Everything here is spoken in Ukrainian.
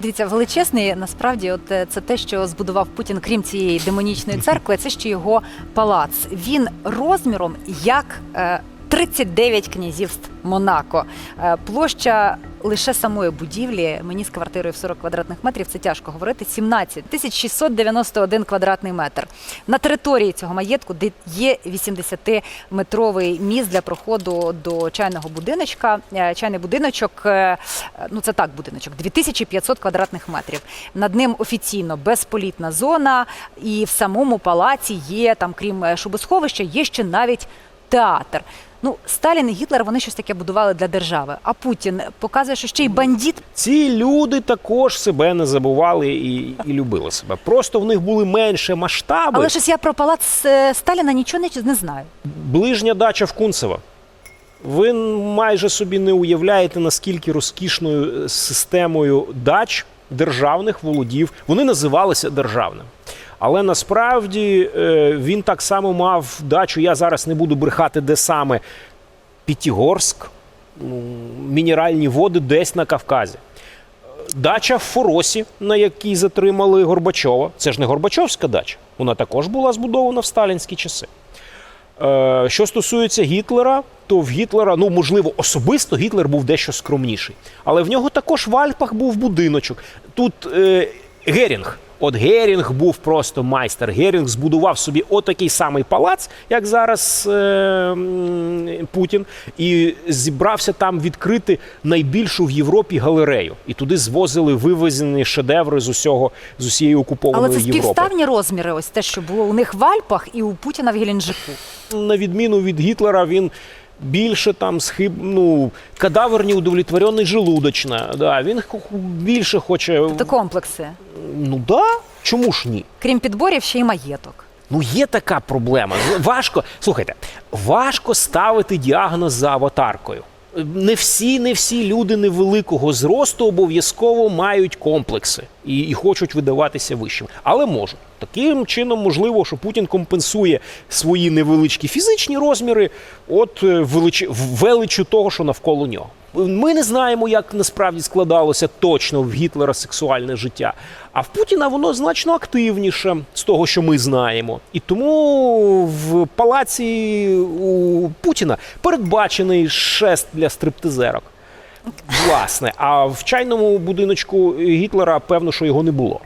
Дивіться, величезний насправді, от е, це те, що збудував Путін, крім цієї демонічної церкви, це ще його палац. Він розміром як е, 39 князівств Монако. Е, площа лише самої будівлі, мені з квартирою в 40 квадратних метрів, це тяжко говорити. 17 тисяч 691 квадратний метр. На території цього маєтку, де є 80-метровий міст для проходу до чайного будиночка. Е, Чайний будиночок, е, ну це так, будиночок, 2500 квадратних метрів. Над ним офіційно безполітна зона, і в самому палаці є там, крім шубосховища, є ще навіть театр. Ну, Сталін і Гітлер вони щось таке будували для держави. А Путін показує, що ще й бандит. Ці люди також себе не забували і, і любили себе. Просто в них були менше масштаби. Але щось я про палац е, Сталіна нічого не, не знаю. Ближня дача в Кунцево. Ви майже собі не уявляєте, наскільки розкішною системою дач державних володів. Вони називалися державним. Але насправді е, він так само мав дачу. Я зараз не буду брехати, де саме Пітігорськ, ну, мінеральні води десь на Кавказі. Дача в Форосі, на якій затримали Горбачова. Це ж не Горбачовська дача. Вона також була збудована в сталінські часи. Е, Що стосується Гітлера, то в Гітлера, ну можливо, особисто Гітлер був дещо скромніший. Але в нього також в Альпах був будиночок. Тут е, Герінг. От Герінг був просто майстер. Герінг збудував собі отакий самий палац, як зараз е, Путін, і зібрався там відкрити найбільшу в Європі галерею. І туди звозили вивезені шедеври з усього з усієї окупованої Але це співставні розміри, ось те, що було у них в Альпах і у Путіна в Геленджику. на відміну від Гітлера, він більше там схиб, ну, кадаверні удовлетворений желудочна. Да, він більше хоче. Тобто комплекси. Ну да, чому ж ні? Крім підборів, ще й маєток. Ну, є така проблема. Важко, слухайте, важко ставити діагноз за аватаркою. Не всі, не всі люди невеликого зросту обов'язково мають комплекси і, і хочуть видаватися вищими, але можуть. Таким чином, можливо, що Путін компенсує свої невеличкі фізичні розміри от е, велич... величу того, що навколо нього. Ми не знаємо, як насправді складалося точно в Гітлера сексуальне життя. А в Путіна воно значно активніше з того, що ми знаємо. І тому в палаці у Путіна передбачений шест для стриптизерок. Власне, а в чайному будиночку Гітлера певно, що його не було.